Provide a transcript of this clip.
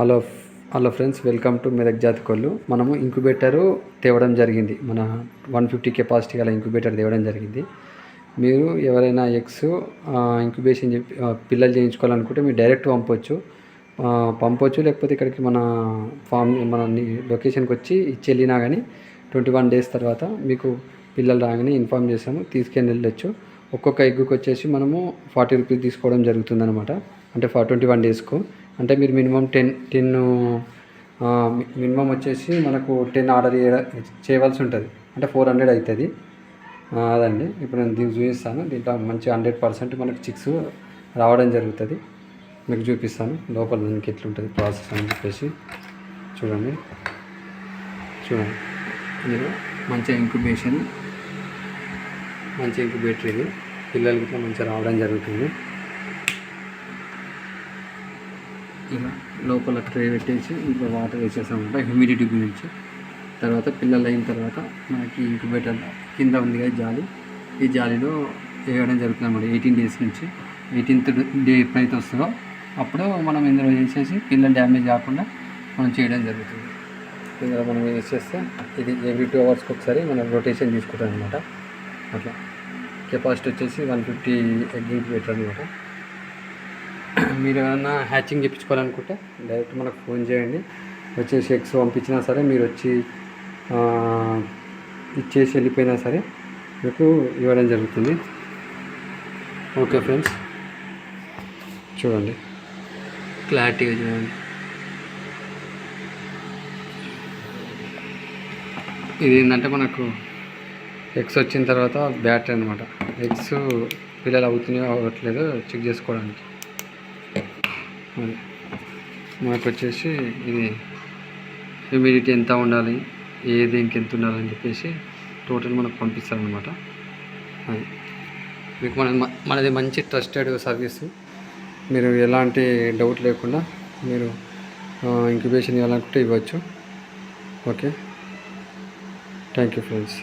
Hello hello friends welcome to Medak జాతి కొల్లు. మనము ఇంక్యుబేటరు తేవడం జరిగింది. మన వన్ ఫిఫ్టీ కెపాసిటీ గల ఇంక్యుబేటర్ తేవడం జరిగింది. మీరు ఎవరైనా ఎగ్స్ ఇంక్యుబేషన్ చెప్పి పిల్లలు చేయించుకోవాలనుకుంటే మీరు డైరెక్ట్ పంపొచ్చు. పంపవచ్చు పంపొచ్చు లేకపోతే ఇక్కడికి మన ఫామ్ మన లొకేషన్కి వచ్చి ఇచ్చి వెళ్ళినా కానీ ట్వంటీ వన్ డేస్ తర్వాత మీకు పిల్లలు రాగానే ఇన్ఫామ్ చేస్తాము తీసుకెళ్ళి వెళ్ళొచ్చు. ఒక్కొక్క ఎగ్గుకి వచ్చేసి మనము ఫార్టీ రూపీస్ తీసుకోవడం జరుగుతుంది అనమాట అంటే ఫార్ ట్వంటీ వన్ డేస్కు. అంటే మీరు మినిమం టెన్ టెన్ మినిమం వచ్చేసి మనకు టెన్ ఆర్డర్ చేయవలసి ఉంటుంది. అంటే ఫోర్ హండ్రెడ్ అవుతుంది అదండి. ఇప్పుడు నేను దీన్ని చూపిస్తాను. దీంట్లో మంచి హండ్రెడ్ పర్సెంట్ మనకు చిక్స్ రావడం జరుగుతుంది. మీకు చూపిస్తాను. లోపల దీనికి ఎట్లుంటుంది ప్రాసెస్ అని చెప్పేసి. చూడండి. చూడండి. మీరు మంచి ఇంక్యుబేషన్ మంచి ఇంక్యుబేటర్ ఇది పిల్లలకి ఇట్లా మంచిగా రావడం జరుగుతుంది. ఇలా లోపల ట్రే పెట్టేసి ఇంకా వాటర్ వేసేసామంట హ్యూమిడిటీ గురించి. తర్వాత పిల్లలు అయిన తర్వాత మనకి ఇంక్యుబేటర్ కింద ఉంది కదా జాలి. ఈ జాలిలో వేయడం జరుగుతుంది అన్నమాట ఎయిటీన్ డేస్ నుంచి. ఎయిటీన్త్ డే ఎప్పుడైతే వస్తుందో అప్పుడు మనం ఇందులో వేసేసి పిల్లలు డ్యామేజ్ కాకుండా మనం చేయడం జరుగుతుంది. ఇందులో మనం వేసేస్తే ఇది ఎవ్రీ టూ అవర్స్కి ఒకసారి మనం రొటేషన్ తీసుకుంటాం అనమాట అట్లా. కెపాసిటీ వచ్చేసి వన్ ఫిఫ్టీ ఎగ్ ఇంక్యుబేటర్ అనమాట మీరు ఏమైనా హ్యాచింగ్ చేయించుకోవాలనుకుంటే డైరెక్ట్ మనకు ఫోన్ చేయండి. వచ్చేసి ఎగ్స్ పంపించినా సరే మీరు వచ్చి ఇచ్చేసి వెళ్ళిపోయినా సరే మీకు ఇవ్వడం జరుగుతుంది. Okay friends. చూడండి. క్లారిటీగా చూడండి. ఇది ఏంటంటే మనకు ఎగ్స్ వచ్చిన తర్వాత బ్యాటరీ అనమాట ఎగ్స్ పిల్లలు అవుతున్నాయో అవ్వట్లేదో చెక్ చేసుకోవడానికి. అది. మనకు వచ్చేసి ఇది హ్యూమిడిటీ ఎంత ఉండాలి ఏ దేనికి ఎంత ఉండాలని చెప్పేసి టోటల్ మనకు పంపిస్తారనమాట అది మీకు మన మనది మంచి ట్రస్టెడ్ సర్వీస్ మీరు ఎలాంటి డౌట్ లేకుండా మీరు ఇంక్యుబేషన్ ఇవ్వాలనుకుంటే ఇవ్వచ్చు. Okay thank you friends